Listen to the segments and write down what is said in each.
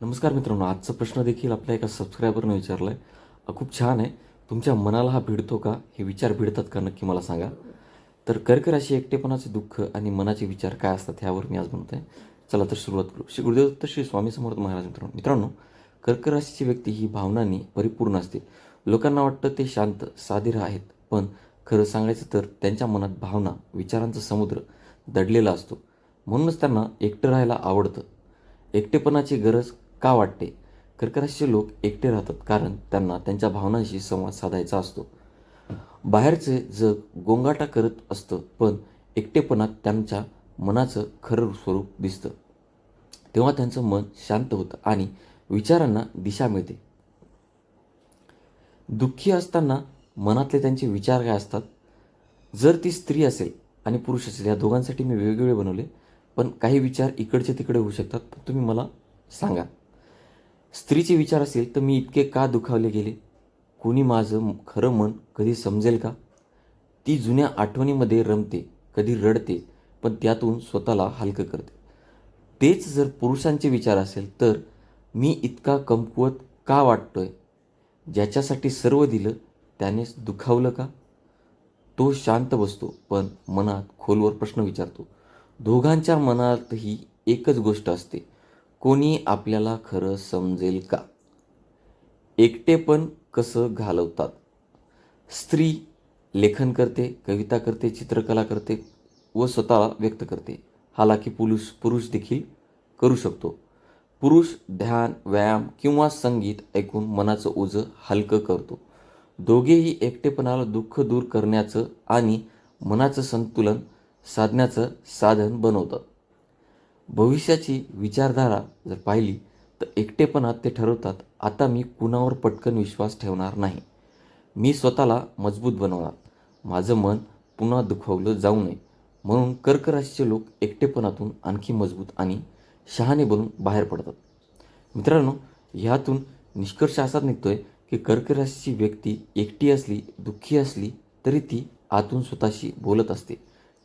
नमस्कार मित्रांनो आजचा प्रश्न देखील आपल्या एका सबस्क्रायबरने विचारला आहे खूप छान आहे. तुमच्या मनाला हा भिडतो का? हे विचार भिडतात का? नक्की मला सांगा. तर कर्क राशी एकटेपणाचे दुःख आणि मनाचे विचार काय असतात ह्यावर मी आज म्हणतो आहे चला तर सुरुवात करू. श्री गुरुदेवदत्त श्री स्वामी समर्थ महाराज मित्रांनो मित्रांनो कर्क राशीची व्यक्ती ही भावनांनी परिपूर्ण असते. लोकांना वाटतं ते शांत साधीर आहेत. पण खरं सांगायचं तर त्यांच्या मनात भावना विचारांचा समुद्र दडलेला असतो. म्हणूनच त्यांना एकटं राहायला आवडतं. एकटेपणाची गरज का वाटते? कर्कराशीचे लोक एकटे राहतात कारण त्यांना त्यांच्या भावनांशी संवाद साधायचा असतो. बाहेरचे जग गोंगाटा करत असतं पण एकटेपणात त्यांच्या मनाचं खरं स्वरूप दिसतं. तेव्हा त्यांचं मन शांत होतं आणि विचारांना दिशा मिळते. दुःखी असताना मनातले त्यांचे विचार काय असतात? जर ती स्त्री असेल आणि पुरुष असेल या दोघांसाठी मी वेगवेगळे बनवले पण काही विचार इकडचे तिकडे होऊ शकतात पण तुम्ही मला सांगा. स्त्रीचे विचार असेल तर मी इतके का दुखावले गेले? कोणी माझं खरं मन कधी समजेल का? ती जुन्या आठवणीमध्ये रमते कधी रडते पण त्यातून स्वतःला हलकं करते. तेच जर पुरुषांचे विचार असेल तर मी इतका कमकुवत का वाटतोय? ज्याच्यासाठी सर्व दिलं त्यानेच दुखावलं का? तो शांत बसतो पण मनात खोलवर प्रश्न विचारतो. दोघांच्या मनातही एकच गोष्ट असते. कोणी आपल्याला खरं समजेल का? एकटेपण कसं घालवतात? स्त्री लेखन करते कविता करते चित्रकला करते व स्वतःला व्यक्त करते. हालाकी पुरुष पुरुष देखील करू शकतो. पुरुष ध्यान व्यायाम किंवा संगीत ऐकून मनाचं ओझं हलकं करतो. दोघेही एकटेपणाला दुःख दूर करण्याचं आणि मनाचं संतुलन साधण्याचं साधन बनवतात. भविष्याची विचारधारा जर पाहिली तर एकटेपणात ते ठरवतात आता मी कुणावर पटकन विश्वास ठेवणार नाही. मी स्वतःला मजबूत बनवणार. माझं मन पुन्हा दुखावलं जाऊ नये. म्हणून कर्क राशीचे लोक एकटेपणातून आणखी मजबूत आणि शहाणे बनून बाहेर पडतात. मित्रांनो ह्यातून निष्कर्ष असाच निघतोय की कर्क राशीची व्यक्ती एकटी असली दुःखी असली तरी ती आतून स्वतःशी बोलत असते.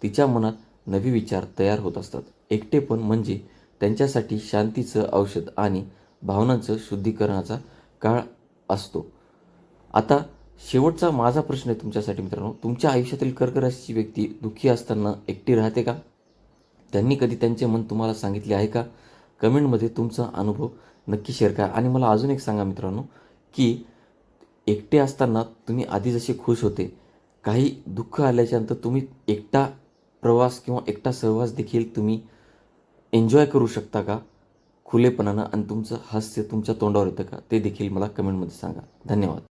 तिच्या मनात नवी विचार तयार होत असतात. एकटेपण म्हणजे त्यांच्यासाठी शांतीचं औषध आणि भावनांचं शुद्धीकरणाचा काळ असतो. आता शेवटचा माझा प्रश्न आहे तुमच्यासाठी मित्रांनो. तुमच्या आयुष्यातील कर्कराशीची व्यक्ती दुःखी असताना एकटी राहते का? त्यांनी कधी त्यांचे मन तुम्हाला सांगितले आहे का? कमेंटमध्ये तुमचा अनुभव नक्की शेअर करा. आणि मला अजून एक सांगा मित्रांनो की एकटे असताना तुम्ही आधी जसे खुश होते काही दुःख आल्याच्यानंतर तुम्ही एकटा प्रवास किंवा एकटा सहवास देखील तुम्ही एन्जॉय करू शकता का? खुलेपणानं आणि तुमचं हास्य तुमच्या तोंडावर येतं का? ते देखील मला कमेंटमध्ये सांगा. धन्यवाद.